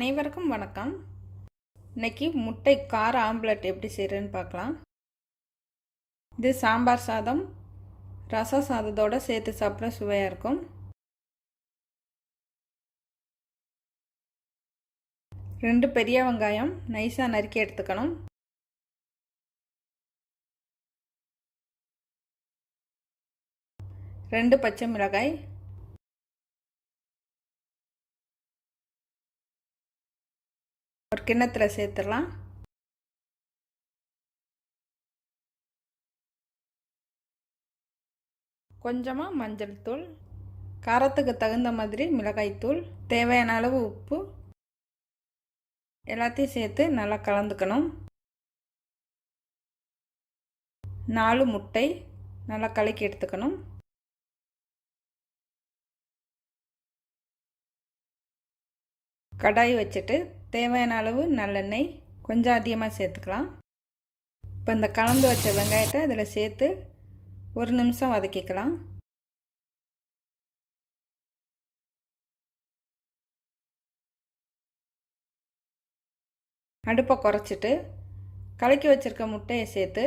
அனைவருக்கும் வணக்கம். இன்னைக்கு முட்டை கார ஆம்லெட் எப்படி செய்கிறேன்னு பார்க்கலாம். இது சாம்பார் சாதம் ரச சாதத்தோடு சேர்த்து சாப்பிட சுவையாக இருக்கும். ரெண்டு பெரிய வெங்காயம் நைஸாக நறுக்கி எடுத்துக்கணும். ரெண்டு பச்சை மிளகாய் ஒரு கிண்ணத்தில் சேர்த்துடலாம். கொஞ்சமாக மஞ்சள் தூள் காரத்துக்கு தகுந்த மாதிரி மிளகாய்த்தூள் தேவையான அளவு உப்பு எல்லாத்தையும் சேர்த்து நல்லா கலந்துக்கணும். நாலு முட்டை நல்லா கலக்கி எடுத்துக்கணும். கடாய் வச்சுட்டு தேவையான அளவு நல்லெண்ணெய் கொஞ்சம் அதிகமாக சேர்த்துக்கலாம். இப்போ இந்த கலந்து வச்ச வெங்காயத்தை அதில் சேர்த்து ஒரு நிமிஷம் வதக்கிக்கலாம். அடுப்பை குறைச்சிட்டு கலக்கி வச்சுருக்க முட்டையை சேர்த்து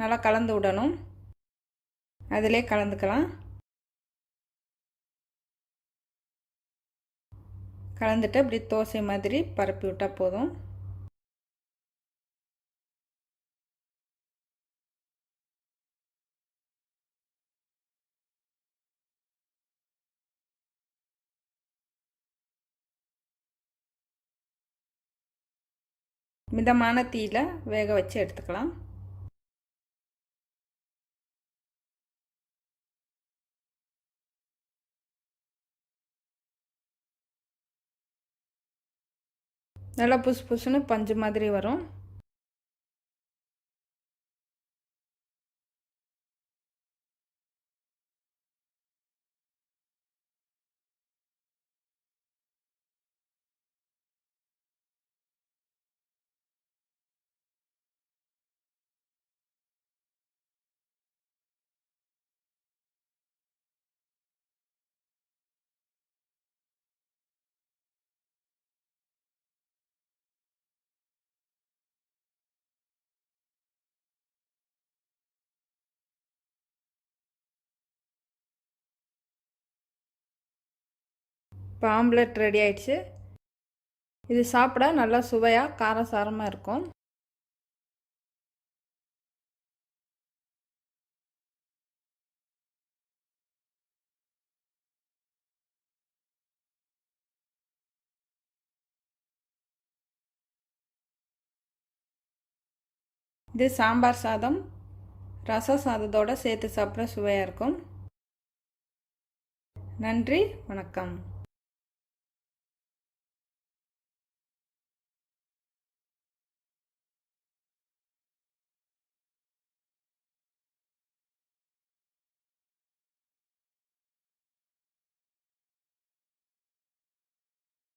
நல்லா கலந்து விடணும். அதிலே கலந்துக்கலாம். கலந்துட்டு அப்படி தோசை மாதிரி பரப்பி விட்டால் போதும். மிதமான தீயில் வேக வச்சு எடுத்துக்கலாம். நல்லா புசு புசுன்னு பஞ்சு மாதிரி வரும். இப்போ ஆம்லெட் ரெடி ஆயிடுச்சு. இது சாப்பிட நல்லா சுவையாக காரசாரமாக இருக்கும். இது சாம்பார் சாதம். ரச சாதத்தோடு சேர்த்து சாப்பிட சுவையாக இருக்கும். நன்றி வணக்கம்.